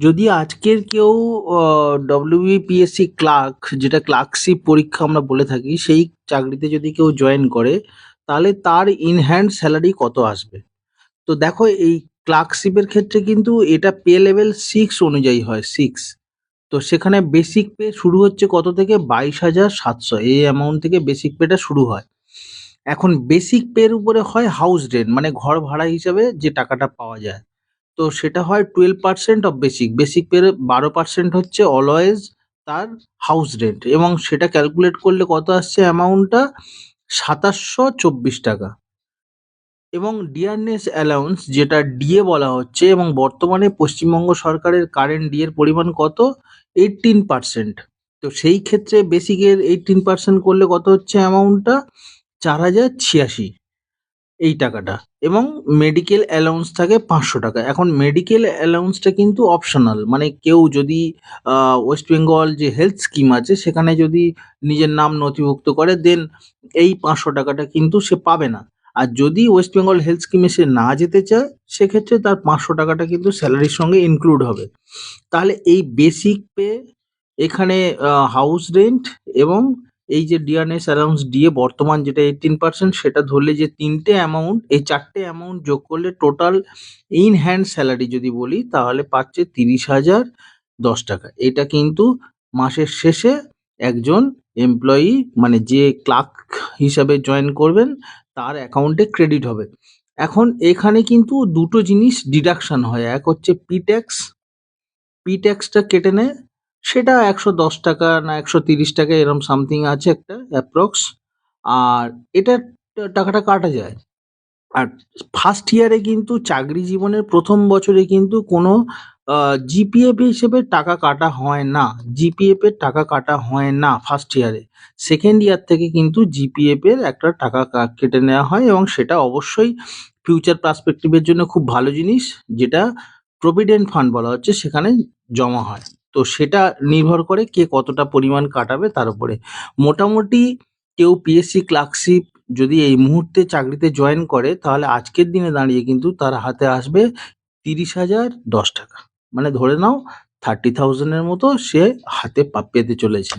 যদি আজকের কেউ ডব্লিউবিপিএসসি ক্লার্ক যেটা ক্লার্কশিপ পরীক্ষা আমরা বলে থাকি, সেই চাকরিতে যদি কেউ জয়েন করে, তাহলে তার ইনহ্যান্ড স্যালারি কত আসবে? তো দেখো, এই ক্লার্কশিপের ক্ষেত্রে কিন্তু এটা পে লেভেল সিক্স অনুযায়ী হয় সিক্স তো সেখানে বেসিক পে শুরু হচ্ছে কত থেকে? বাইশ হাজার সাতশো। এই অ্যামাউন্ট থেকে বেসিক পেটা শুরু হয়। এখন বেসিক পের উপরে হয় হাউস রেন্ট মানে ঘর ভাড়া হিসাবে যে টাকাটা পাওয়া যায়। তো সেটা হয় twelve percent of basic basic পের বারো পার্সেন্ট হচ্ছে অলওয়েজ তার হাউস রেন্ট এবং সেটা ক্যালকুলেট করলে কত আসছে অ্যামাউন্টটা সাতাশশো চব্বিশ টাকা। এবং ডিয়ারনেস অ্যালাউন্স যেটা ডিএ বলা হচ্ছে এবং বর্তমানে পশ্চিমবঙ্গ সরকারের কারেন্ট ডিএর পরিমাণ কত? এইটিন পার্সেন্ট তো সেই ক্ষেত্রে বেসিকের এইটিন পার্সেন্ট করলে কত হচ্ছে অ্যামাউন্টটা চার হাজার ছিয়াশি। এই টাকাটা। এবং মেডিকেল অ্যালাউন্স থাকে পাঁচশো টাকা। এখন মেডিকেল অ্যালাউন্সটা কিন্তু অপশনাল মানে কেউ যদি ওয়েস্ট বেঙ্গল যে হেলথ স্কিম আছে, সেখানে যদি নিজের নাম নথিভুক্ত করে দেন এই পাঁচশো টাকাটা কিন্তু সে পাবে না। আর যদি ওয়েস্ট বেঙ্গল হেলথ স্কিমে সে না যেতে চায়, সেক্ষেত্রে তার পাঁচশো টাকাটা কিন্তু স্যালারির সঙ্গে ইনক্লুড হবে। তাহলে এই বেসিক পে এখানে হাউস রেন্ট এবং এই যে ডিয়ারনেস অ্যালাউন্স ডিএ বর্তমান যেটা এইটিন পার্সেন্ট সেটা ধরলে যে তিনটে অ্যামাউন্ট এই চারটে অ্যামাউন্ট যোগ করলে টোটাল ইন হ্যান্ড স্যালারি যদি বলি, তাহলে পাচ্ছে তিরিশ হাজার দশ টাকা। এটা কিন্তু মাসের শেষে একজন এমপ্লয়ি মানে যে ক্লার্ক হিসাবে জয়েন করবেন, তার অ্যাকাউন্টে ক্রেডিট হবে। এখন এখানে কিন্তু দুটো জিনিস ডিডাকশন হয়। এক হচ্ছে পি ট্যাক্স পি ট্যাক্সটা কেটে নেয় সেটা একশো দশ টাকা না একশো তিরিশ টাকা, এরম সামথিং আছে একটা অ্যাপ্রক্স আর এটা টাকাটা কাটা যায়। আর ফার্স্ট ইয়ারে কিন্তু চাকরি জীবনের প্রথম বছরে কিন্তু কোনো জিপিএফ হিসেবে টাকা কাটা হয় না। জিপিএফ এর টাকা কাটা হয় না ফার্স্ট ইয়ারে সেকেন্ড ইয়ার থেকে কিন্তু জিপিএফ এর একটা টাকা কেটে নেওয়া হয় এবং সেটা অবশ্যই ফিউচার পার্সপেক্টিভের জন্য খুব ভালো জিনিস, যেটা প্রভিডেন্ট ফান্ড বলা হচ্ছে, সেখানে জমা হয়। তো সেটা নির্ভর করে কে কতটা পরিমাণ কাটাবে তার উপরে। মোটামুটি কেউ পিএসসি ক্লার্কশিপ যদি এই মুহূর্তে চাকরিতে জয়েন করে, তাহলে আজকের দিনে দাঁড়িয়ে কিন্তু তার হাতে আসবে তিরিশ হাজার দশ টাকা। মানে ধরে নাও থার্টি থাউজেন্ডের মতো সে হাতে পেতে চলেছে।